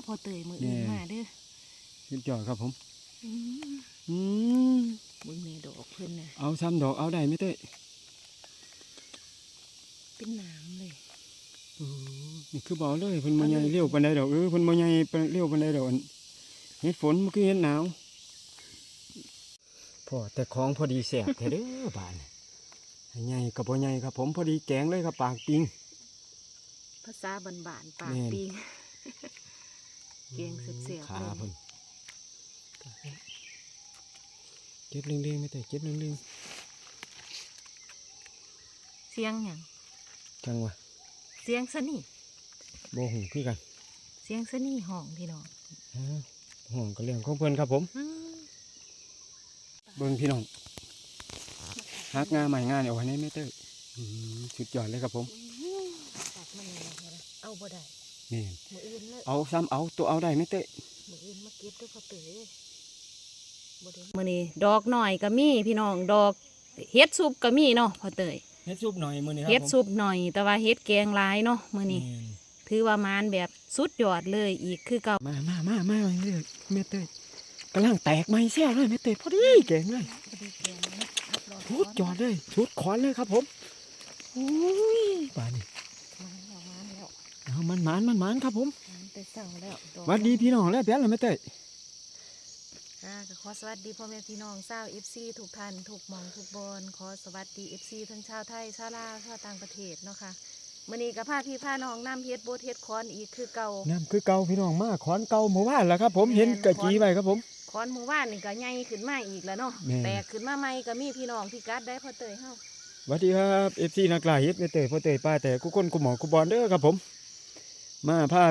อพอเตยมืออื่นแน่มาเด้อสุดยอดครับผม อืมอืมมึงในดอกเพิ่นน่ะเอาซ้ำดอกเอาได้ไหมเต้ยเป็นหนามเลยโอ้นี่คือบอกเลยเพิ่นบ่ใหญ่เร็วปานใดดอกเออเพิ่นบ่ใหญ่ปานเร็วปานใดดอกอันเฮ็ดฝนมันคือเฮ็ดหนาวพอแต่ของพอดีแซ่บแท้เด้อบานให้ใหญ่กับบ่ใหญ่ครับ ผมพอดีแกงเลยครับปากปิงภาษาบานๆปากแม่นปิง เกียงเสียบๆขาเลยเพิ่นเก็บเร่งๆไม่แต่เก็บเร่งเสียงหยังๆจังวะเสียงสนี่บ่หูคือกันเสียงสนี่ห้องพี่น้องฮะห้องก็เรื่องของเพิ่นครับผม อืมเบิ่งพี่น้องฮักงาใหม่งานเอาไว้ในเมเตอร์อืมสุดยอดเลยครับผม ตัดมันเลยนะเอาบ่ได้นี่มืออื่น เลยเอาซ้ำเอาตัวเอาได้เมเตอร์มืออื่นมาเก็บด้วยพอเตยบ่ได้มื้อนี้ดอกหน่อยก็มีพี่น้องดอกเฮ็ดซุปก็มีเนาะพอเตยเฮ็ดซุปหน่อยมื้อนี้ครับเฮ็ดซุปหน่อย แต่ว่าเฮ็ดแกงหลายเนาะมื้อนี้ถือว่ามานแบบสุดยอดเลยอีกคือเก่ามามามามาเรื่อยเมเตอร์กำลังแตกใหม่แซ่บเลยเมเตอร์พอดีแกงเลยชุดยอดเลยชุดขอนเลยครับผมโอ้ยป่านนี้มานแล้วมานแล้วเอามันหมานมันหมานครับผมมาน แต่เช้าแล้วดอกหวัดดีพี่น้องแล้วเปียนเลยเมเตอร์ค่ะก็ขอสวัสดีพ่อแม่พี่น้องชาว FC ทุกท่านทุกหมองทุกบอนขอสวัสดี FC ทั้งชาวไทยชาวลาวชาวต่างประเทศเนาะค่ะมื้อนี้ก็พาพี่พาน้องนํเฮ็ดโบสเฮ็ดคอนอีกคือเก่าน้ำคือเก่าพี่น้องมาขอนเก่าหมู่บ้านแล้วครับ ผมแม่นเห็นกะจีไว้ครับผมคอนหมู่บ้านนี่ก็ใหญ่ขึ้นมาอีกแล้วเนาะแม่นแตกขึ้นมาใหม่ก็มีพี่น้องพี่กัดได้พอเตยเฮาสวัสดีครับเอฟซีนักลาเฮ็ดเมเตอร์พ่อเตยป้าแต่กุคนกุหมอกุบอลเด้อครับผม มาภา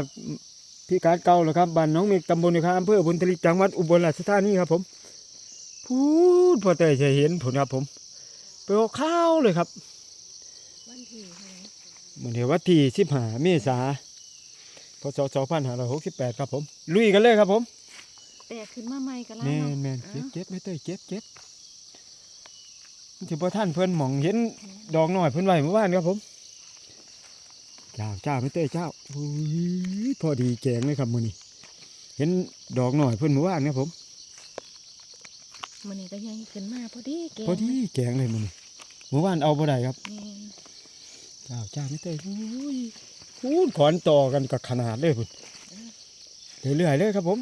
พพี่การเก่าแล้วครับบ้านน้องเมกตำบลนะครับอำเภอบุญทลิกจังหวัดอุบลราชธานีครับ ผมพูดพ่อเตยจะเห็นผลครับ ผมไปเอาข้าวเลยครับวันที่เท่าไหร่มันเดี๋ยววันที่สิบห้าเมษาพศสองพันห้าร้อยหกสิบแปดครับผม ลุยกันเลยครับผมแตกขึ้นมาใหม่ก็แล้วแม่เนาะนแม่นอ้าเก็บวเก็บไม่เตยเก็บเก็บมันจะพอท่านเพิ่นหมองเห็นดอกหน่อยเพิ่นไหวเมื่อวานครับผมเจ้าเจ้าไม่เตยเจ้าอุ้ยพอดีแกงเลยครับมื้อนี้เห็นดอกหน่อยเพิ่นเมื่อวานครับผมมื้อนี้ก็ใหญ่ขึ้นมาพอดีแกงพอดีแกงเลยมื้อนี้เมื่อวานเอาบ่ได้ครับแม่นเจ้าเจ้าไม่เตยอุ้ยพูดขอนต่อกันกับขนาดเลยพุ่นเรื่อยๆเลยครับผม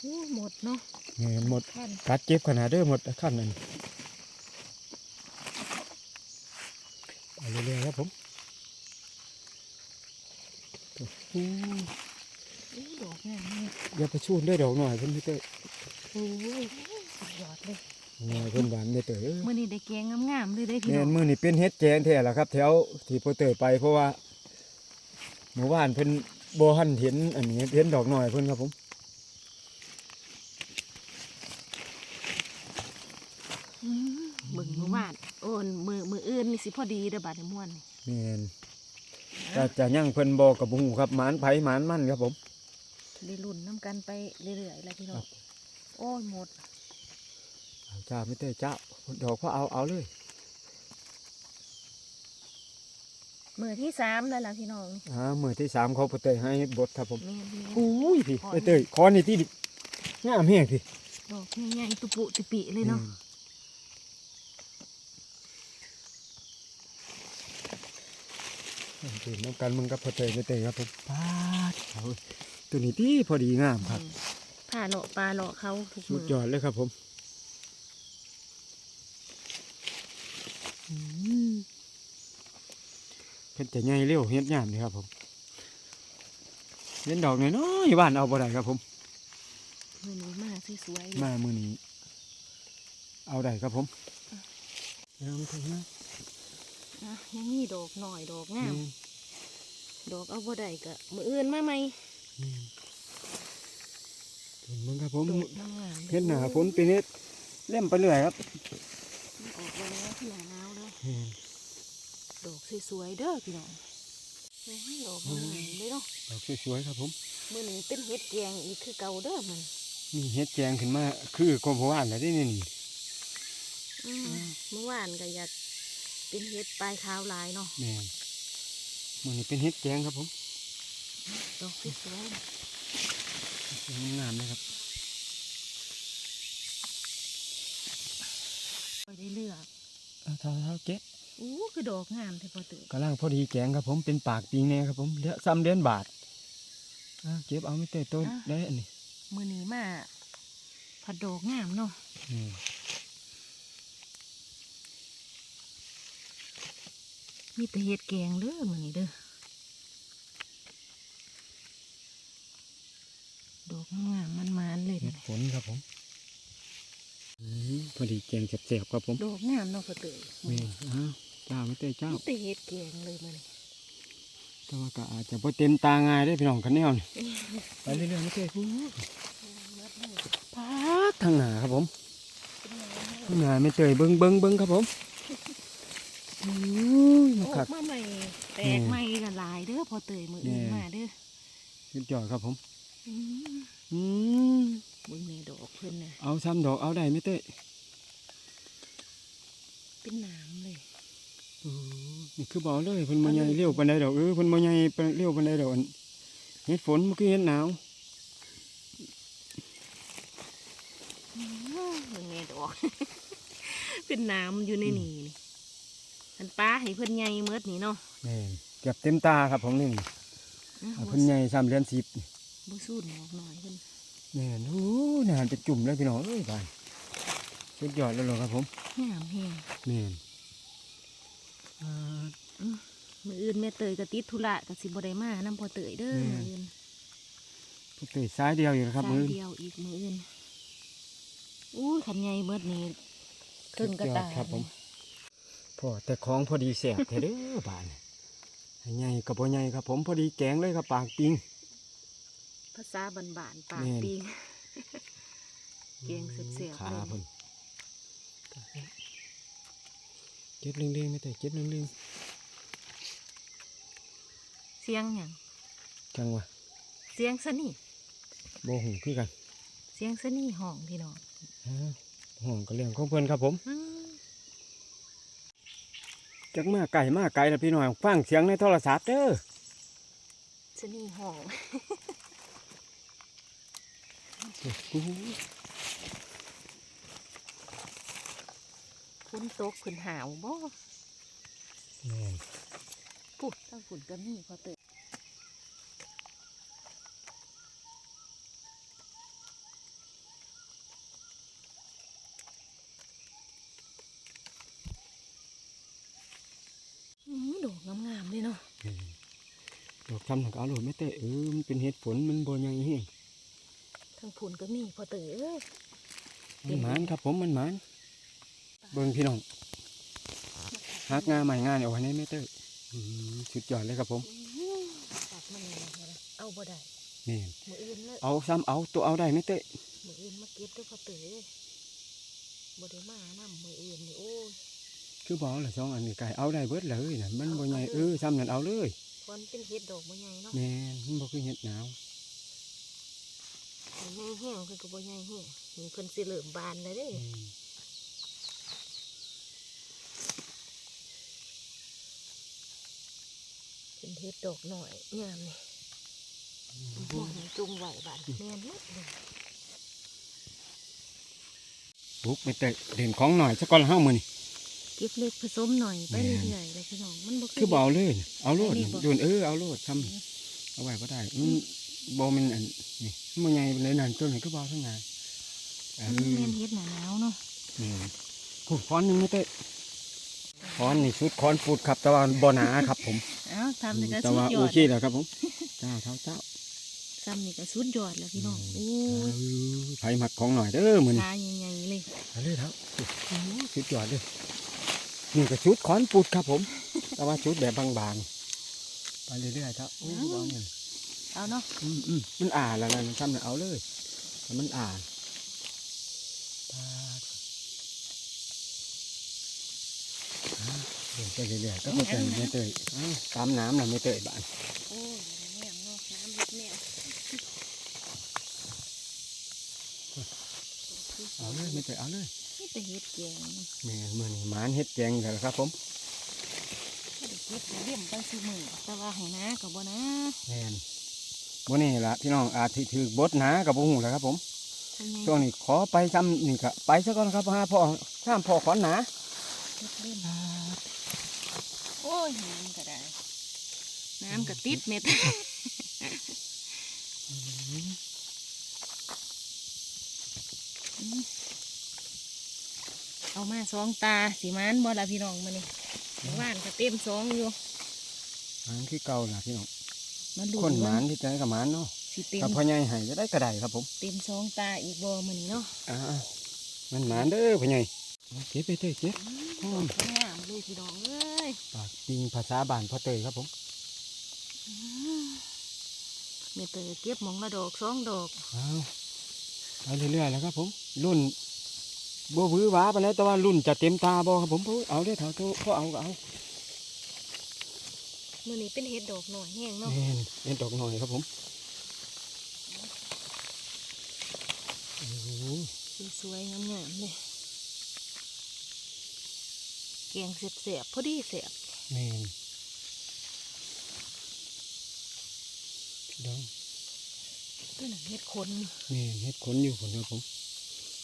โอ้หมดเนาะแม่นหมดท่านกัดเจ็บขนาดเด้อหมดขั้นนั้นไปเรื่อยๆครับผมอู้ อู้ ดอกงามเนี่ยอย่าไปชูนได้ดอกหน่อยเพิ่นไม่เตยโอ้ยสุดยอดเลยหน่อยเพิ่นหวานไม่เตยเอ้ย มื่อนี้ได้แกงงามๆเลยได้อพี่แม่น้อนงมื้อนี้เป็นเฮ็ดแกงแท้ล่ะครับ แถวที่พ่อเตยไปเพราะว่าเมื่อวานเพิ่นบ่ทันเห็นอันนี้เห็นดอกหน่อยเพิ่นครับผมอืมเบิ่งเมื่อวานโอ้นมือมืออื่นนี่สิพอดีเด้อบาดในม่วนนี่แม่น แต่จะยังเพิ่นบอกกับบุหูครับหมานไผหมานมันครับผมได้รุ่นน้ำกันไปเรื่อยๆแล้วพี่น้อครังบโอ้ยหมดเอาเจ้าไม่เตยเจ้าดอกพอเอาเอาเลยมือที่สามแล้วล่ะพี่น้องอ่ามือที่สามเขาพ่อเตยให้บทครับผมแม่นแม่นอุ้ยพี่ขอไปเตยคอนี่ที่ดิงามแห้งพี่ดอกใหญ่ๆตุปุติปิเลยเนาะ อืม ตื่นน้ำกันมึงกับพ่อเตยไปเตยครับผมปาดเอาตัวนี้ที่พอดีงามครับอืมผ่าเลาะปลาเลาะเขาทุกสุมืดอยอดเลยครับผมอืมเพิ่นจะใหญ่เร็วเฮ็ดงามเลยครับผมเห็นดอกน้อยๆบ้านเอาบ่ได้ครับผมมือนี้มาสวยๆเลยมามือนี้ เอาได้ครับผมงามถึงนะ อะยังมีดอกหน่อยดอกงามนี่ดอกเอาบ่ได้ก็มืออื่นมาใหม่นี่ถึงมึงครับผมดอกงามๆเห็นหนาฝนปีนี้เล่มไปเรื่อยครับมันออกมาแล้วหนาหนาวแล้วนี่ดอกสวยๆเด้อพี่น้องโอ้ยดอกงามเลยเนาะดอกสวยๆครับผมมื้อนี้เป็นเห็ดแกงอีกคือเก่าเด้อมันมีเฮ็ดแจงขึ้นมาคือกรมพวานแล้วที่นี่นี่อืมเมื่อวานก็อยาก เป็นเห็ดปลายขาวลายเนาะแม่มันนี้เป็นเห็ดแกงครับผมดอกสวยสวยงามเลยครับไปได้เลือกเท่าเท่าเก็โอ้คือดอกงามแต่พอตื่กระล่างพอดีแกงครับผมเป็นปากปีงแน่ครับผมเดือซ้ำเดือนบาทเก็บเอาไม่เตะต้นได้อันนี้มือหนีมาผัดดอกงามเนาะ มมีแต่เฮ็ดแกงเด้อมื้อนี้เด้อดอกงามๆมันๆเลยเห็ดนะผลครับผมอืมพอดีแกงแสบๆครับผมดอกงามเนาะพอเตยแม่อ้าวเจ้าไม่เตะเจ้ามีแต่เฮ็ดแกงเลยมื้อนี้แต่ว่าก็อาจจะพอเต็มตาง่ายได้อพี่น้องกันแนวนี่ไปเรื่อยๆไม่เตะพูพาดทางหนาครับผมทางหนาไม่เตะเบิ้งเบิ้งเบิ้งครับผม อู้ยอมาอคักกมาใหม่แตแน่กใหม่กันหลายเด้อพอเตยมื้ออื่นแน่มาเด้อสุดยอดครับผมอืมอืมเบิ่งแม่ดอกเพิ่นน่ะเอาซ้ำดอกเอาได้ไม่เตะเป็นน้ำเลยอู้นี่คือบอกเลยเพิ่นบ่ใหญ่เร็วปานใดดอกเออเพิ่นบ่ใหญ่ปานเร็วปานใดดอกอันเฮ็ดฝนมันคือเฮ็ดหนาวอืมเบิ่งแม่ดอก เป็นน้ำอยู่ในนี่นี่ อันป้าให้เพิ่นใหญ่เมิดนี่เนาะแม่นเกือบเต็มตาครับผมนี่อะเอาบ่เพิ่นใหญ่ซ้ำเดือนสิบนี่บ่สูดหมอกหน่อยเพิ่นแม่นโอ้นานเป็นจุ่มเลยพี่น้องเอ้ยบานสุดยอดแล้วเหรอครับผมงามแฮงแม่นอ่ามื้ออื่นแม่เตยก็ติดธุระก็สิบ่ได้มานํพอเตยเด้อแม่มื้ออื่นพวกเตยซ้ายเดียวอยู่นะครับสามืยอเดียวอีกมื้ออื่นอู้ยคันใหญ่เมิดนี่ครึ่งกระตาสุดยอดครับผม พอแต่ของพอดีแสบแท้เด้อบานให้ใหญ่กับบ่ใหญ่ครับ ผมพอดีแกงเลยครับปากปิง ภาษาบ้านๆปากแม่น ปิงแกงแซ่บๆขาเลย เพิ่นเก็บเร่งๆไม่แต่เก็บเร่งเสียงหยังๆจังวะเสียงสนี่โบหูคือกันเสียงสนี่ห้องพี่น้องฮะห้องก็เรื่องของเพิ่นครับผม อืม จักมาไก่มาไก่แล้วพี่น้อยฟังเสียงในโทรศัพท์เด้อสนี่ห้องโอ้โหฝนตกขึ้นหาวบ่แม่นปุ๊ดตั้งฝุ่นก็มีพอเตยอืมดอกงามๆเลยเนาะ แม่นดอก ทำของเอาโหลดไม่แต่เออมันเป็นเห็ดผลมันบ่ใหญ่แฮงทั้งฝุ่นก็มีพอเตยเอ้ยมันหมานครับผมมันหมานเบิ่งพี่น้องหักงาใหม่งานเอาไว้ในแม่เต้ยอืมสุดยอดเลยครับผมอื้อตัดมันเลยนะเอาบ่ได้แม่นมืออื่นเลยเอาซ้ำเอาตัวเอาได้แม่เต้ยมืออื่นมาเก็บด้วยพอเตยบ่ได้มานำมืออื่นนี่โอ้ยคือบอกละสองอันนี้ไก่เอาได้เบิดเลยน่ะมันบ่ใหญ่เออซ้ำนั่นเอาเลย ควันเป็นเห็ดดอกบ่ใหญ่เนาะแม่นมันบ่คือเห็ดหนาวมันแห้งแห้งๆเพิ่นก็บ่ใหญ่แห้งนี่เพิ่นสิเริ่มบานแล้วเด้อืมเป็นเห็ดดอกหน่อยงามนี่พวกนี้จุงไหวบานแม่นหมดเลยบุกแม่เต้ยเด่นของหน่อยสักก่อนละเฮามื้อนี่ เก็บเล็กผสมหน่อยไปแม่นเรื่อยๆเลยพี่น้องมันบ่คือบ่เอาเลยน่ะเอาโลดอันนี้น่ะบ่โยนเออเอาโลดซ้ำเอาไว้บ่ได้มันบ่แมันอันนี่มันบ่ใหญ่ปานใดนั่นต้นนี้คือบ่เอาทั้งงานเออืมอแม่นเห็ดหนาหนาวเนาะนี่ผูกค้อนหนึ่งไม่เต้ค้อนนี่ชุดค้อนฟูดครับแต่ว่าบ่หนาครับ ผมเอ้าทำนี่ก็แต่สุดว่ายอโอดเคแล้วครับผมเจ้าเท้าเจ้าทำนี่ก็สุดยอดแล้วพี่น้องโอ้ยไผหมักของหน่อยเด้อมือนี่ขาใหญ่ๆเลยเอาเลยครับโอ้โหสุดยอดเลย นี่ก็ชุดค้อนฟูดครับผม แต่ว่าชุดแบบบางๆ ไปเรื่อยๆครับโอ้เอาเงินเอาเนาะอืมอืมมันอ่านแล้วนะมันทำเนี่ยเอาเลยแต่มันอ่านปาดอ่าเดินไปเรื่อยๆก็ไม่เตยไม่เตยอ้าวตามน้ำนะไม่เตยบ้านโอ้ยแม่เนาะน้ำเห็ดแม่เอาเลยไม่เตยเอาเลย นี่แต่เห็ดแกงแม่เมื่อนี้หมานเฮ็ดแกงแล้วครับ ผมเห็ดเห็ดเลี่ยมไปซื้อมือแต่ว่าให้นะกับบ่นะแม่นวันนี้ละพี่น้องอาจสิถือบดหนากับบุหูแล้วครับ ผมทำไงช่วงนี้ขอไปซ้ำนี่ก็ไปซะก่อนครับหาพ่อข้ามพ่อขอนหนาเฮ็ดเล่นโอ้ยน้ำก็ได้ น้ำก็ติดเม็ด เอามาสองตาสีมันบ่ละพี่น้องมานี่ว่านก็เต็มสองอยู่หมานคือเก่าล่ะพี่น้องมาดูคนหมานที่ใจกับหมานเนาะสิเต็มกับพ่อใหญ่ให้จะได้กระไดครับผม เต็มสองตาอีกบ่มันเนาะอ่ามันหมานเด้อพ่อใหญ่เอาเก็บไปเถอะเก็บโอ้ยงามเลยพี่น้องเอ้ยปากจริงภาษาบ้านพ่อเตยครับผมเมเตอเก็บหมองละดอกสองดอกเอาไปเรื่อยๆแล้วครับผมรุ่น บัววื้อหว้าไปแล้วแต่ว่ารุ่นจะเต็มตาบ่ครับผมเอาได้อเท่าตัวเขาเอาก็เอามื่อนี้เป็นเห็ดดอกหน่อยแห้งเนาะเน่นเอ็นดอกหน่อยครับผมโอ้โหสวยๆงามๆเลยแกงเสียบๆพอดีเสียบแม่นดองตัวนั้นเห็ดขนแม่นเฮ็ดขนอยู่ผมครับผม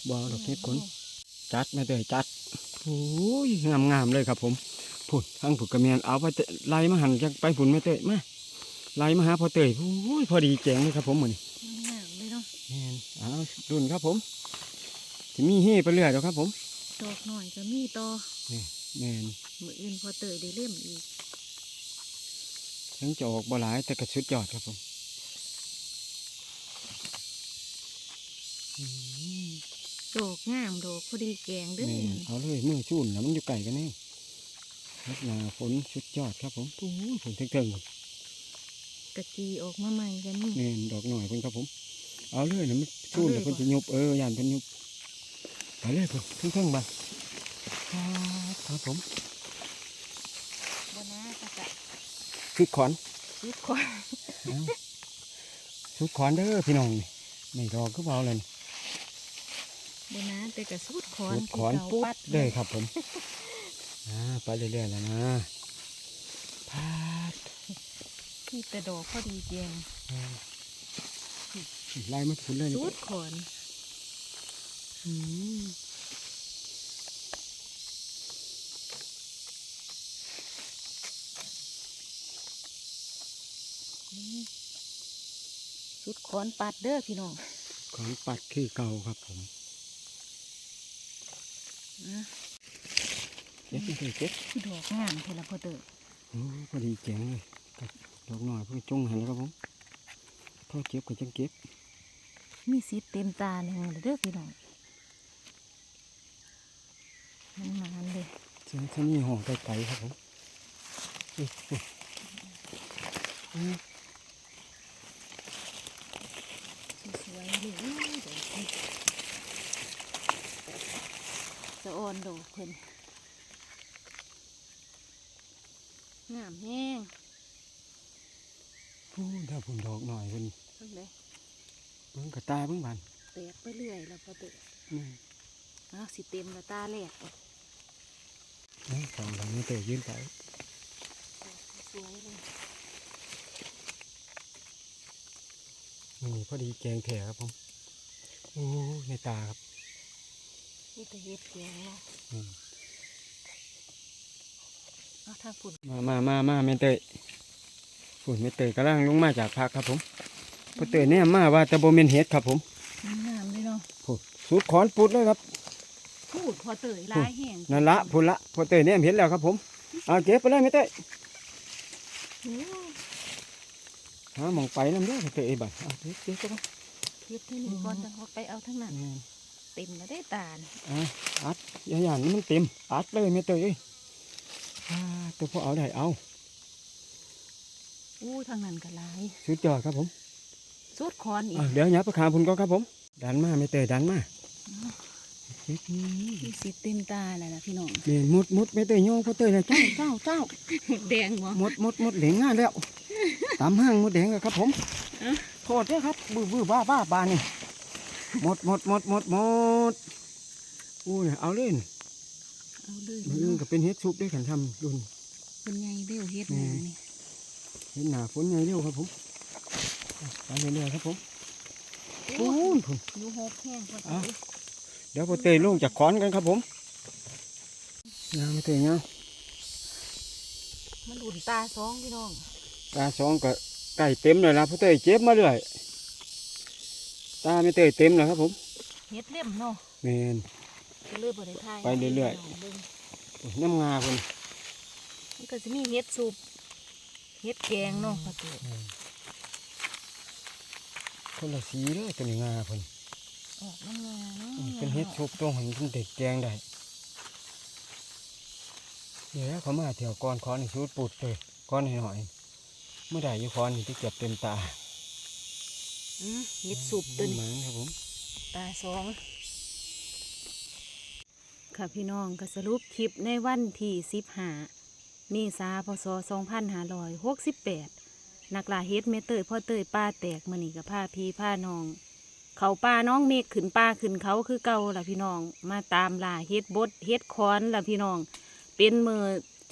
บ่เอาดอกเฮ็ดขน จัดมาเตยจัดโอ้ยงามงามๆเลยครับ ผมผุดทั้งผุดกระเมียนเอาไปเตะไล่มาหันจังไปผุนมาเตยมาไล่มาหาพอเตยโอ้ยพอดีแจงเลยครับผมมือนี้งามๆเลยเนาะแม่นเอารุ่นครับผมจะมีเฮ่ไปเรื่อยแล้วครับ ผมดอกหน่อยก็มีต่อนี่แม่นมืออื่นพอเตยได้เล่มอีกทั้งจะออกบ่หลายแต่ก็สุดยอดครับผมอืม ดอกงามดอกพอดีแกงเด้อแม่นเอาเลยมือชุ่นแล้วมันอยู่ไก่กันแน่รับหนาฝนสุดยอดครับผมโอ้ยฝนเทิงๆกะจีออกมาใหม่กันนี่แม่นดอกหน่อยเพิ่นครับผม เอาเลยนะมันชูนเอาเลยเดี๋ยวเพิ่นบ่จะยุบเออยานเพิ่นยุบไปเลยเพิ่นเพิ่งๆบัดครับผมบนน้ากะจะชุดขอนชุดขอนเอาชุดขอนเด้อพี่น้องนี่ไม่ดอกก็เบาเลยนี่ บนน้าแต่กะสุดขอนชุดขอนที่เก่าปุ๊บปัดเด้อครับผมอ่าไปเรื่อยๆแล้วนะพาดที่แต่ดอกพอดีแกงอ่าไล่มาทุนเลยนี่สุดขอนอืมนี่สุดขอนปัดเด้อพี่น้องของปัดคือเก่าครับผมนะ เก็บไม่ได้เก็บดอกงามเทละพอเตอโอ้พอดีเจ๋งเลยกับดอกหน่อยเพื่อจงหันแล้วครับผมพอเก็บก็จังเก็บ มีสีเต็มตาเลยเด้อพี่น้องมันมานเลยเสียงที่นี่ห่อไกลๆครับผมอุ๊ยอุ๊ยอุ๊ย สวยๆเลยอู้ดอกนี่ สะออนดอกเพิ่นงามแห้งพูนถ้าผมดอกหน่อยเพิ่นเพิ่งเลยเบิ่งกระตาเบิ่งบานแตกไปเรื่อยแล้วพอเตอนี่อ้าวสิเต็มแล้วตาแหลกออกนะสองหลังนี้เตยยืนไปสวยเลยนี่พอดีแกงแถครับผมโอ้ในตาครับ นี่แต่เฮ็ดแกงเนาะอืมเอาทางฝุ่นมามามามาแม่เตยฝุ่นแม่เตยกำลังลงมาจากพักครับผมพอเตยเนี่ยมาว่าแต่บ่แม่นเฮ็ดครับผมงามเลยเนาะพูดสูดขอนปุดเลยครับพูดพอเตยลายแห้งนั่นละพุ่นละพอเตยเนี่ยเห็นแล้วครับผมเอาเก็บไปเลยแม่เตยโอ้หาหมองไปน้ำเด้อพอเตยไอ้บัดเอาเก็บเก็บก็ได้เฮ็ดที่นี่ก่อนจะเอาไปเอาทั้งนั้นอืม เต็มแล้วได้ตาลอะอัดอย่าหยานมันเต็ม อัดเลยแม่เตยเอ้ยอ่าตัวพอเอาได้เอาอู้ทางนั้นก็หลายสุดยอดครับผมสุดคอนอีกอะเดี๋ยวหยับประคามพุ่นก็ครับผม ดันมาแม่เตยดันมาเก็บนี่มีสิเต็มตาแล้วนะพี่น้องเดี๋ยวมุดมุดแม่เตยโยงพอเตยเลยเจ้าเจ้าเจ้าแดงบ่มุดมุดมุดเหลงง่ายแล้วตามห้างมุดแดงแล้วครับผมอะโทษเด้อครับบื้อบื้อบ้าบ้าบานี่ หมดหมดหมดหมดหมดอู้ยเอาเล่นเอาเลยมันก็เป็นเฮ็ดซุปด้วยกันทำดุนเป็นไงเร็วเฮ็ดแม่มานี่เห็นหนาฝนไงเร็วครับผมอะไปเรื่อยๆครับผมโอ้ปูนผมยูโฮบแห้งพอเตอะยเดี๋ยวพอเตยลงจากขอนกันครับผมยางไม่เตยเงามันอุ่นตาสองพี่น้องตาสองก็ไก่เต็มเลยละพ่อเตยเจ็บมาเรื่อย ตาไม่เตยเต็มแล้วครับผมเฮ็ดเล่มเนาะแมนก็เลยบ่ได้ทายไปเรื่อยๆๆบิ่งน้ำงาคนมันก็สิมีเฮ็ดซุปเฮ็ดแกงเนาะพ่อเตยคนละสีเลยตัวนี้งาคนออกน้ำงาเนาะอืมเป็นเฮ็ดชุบตัวหันเป็นเด็กแกงได้เดี๋ยวเขามาเที่ยวก้อนคอนในชุดปุดเลยก้อนหน่อยๆเมื่อใดอยู่คอนนี่ที่เก็บเต็มตาอืม เฮ็ดซุปตัวนี้หมันครับผมตาสองค่ะพี่น้องก็สรุปคลิปในวันที่สิบห้าเมษาพศสองพันห้าร้อยหกสิบแปดนักล่าเฮ็ดเมเตยพ่อเตยป้าแตกมือนี่กับผ้าพี่ผ้าน้อง เขาป้าน้องเมฆขึ้นป้าขึ้นเขาคือเก่าล่ะพี่น้อง มาตามล่าเฮ็ดบดเฮ็ดคอนล่ะพี่น้อง เป็นมือ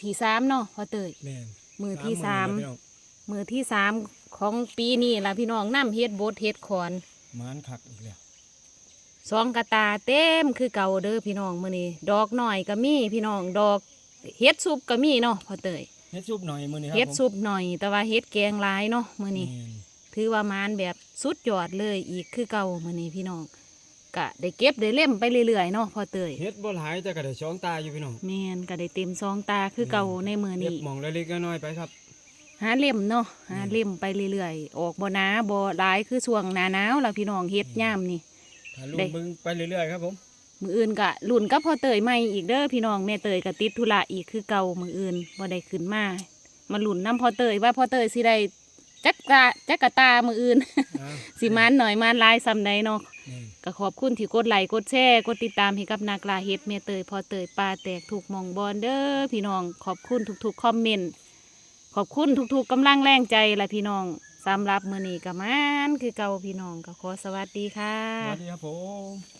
ที่สามเนาะพ่อเตยแม่นมือที่สามมือที่สาม ของปีนี้ล่ะพี่น้องน้ำเฮ็ดบดเฮ็ดคอนมันคักอีกแล้วสองกระตาเต็มคือเก่าเด้อพี่น้องมื้อนี้ดอกหน่อยก็มีพี่น้องดอกเฮ็ดซุปก็มีเนาะพ่อเตยเฮ็ดซุปหน่อยมื้อนี้ครับเฮ็ดผมซุปหน่อย แต่ว่าเฮ็ดแกงหลายเนาะมื้อนี้แม่นถือว่ามานแบบสุดยอดเลยอีกคือเก่ามื้อนี้พี่น้องกะได้เก็บได้เล่มไปเรื่อยๆเนาะพ่อเตยเฮ็ดบ่หลายแต่ก็ได้ช่องตาอยู่พี่น้องแม่นก็ได้เต็มซองตาคือเก่าในมื้อเก็บนี้หมองเล็กๆน้อยๆไปครับ หาเล่มเนาะหาเล่มไปเรื่อยๆ ออกบ่หนาบ่หลายคือช่วงหน้าหนาวล่ะพี่น้องเฮ็ดยามนี่ถ้าลุได้งเบิ่งไปเรื่อยๆครับผมมืออื่นกะลุ่นกับพ่อเตยใหม่อีกเด้อพี่น้องแม่เตยกะติดธุระอีกคือเก่ามืออื่นบ่ได้ขึ้นมามาลุ่นน้ำพ่อเตยว่าพ่อเตยสิได้จักกะจักกะตามืออื่นอ่าสิมานหน่อยมานหลายซ้ำใดเนาะแม่นก็ขอบคุณที่กดไลค์กดแชร์กดติดตามให้กับนักลาเฮ็ดแม่เตยพ่อเตยปลาแตกถูกหมองบอลเด้อพี่น้องขอบคุณทุกๆคอมเมนต์ ขอบคุณทุกๆกำลังแรงใจและพี่น้องสำหรับมือนี้ก็มานคือเก่าพี่น้องก็ขอสวัสดีค่ะ สวัสดีครับผม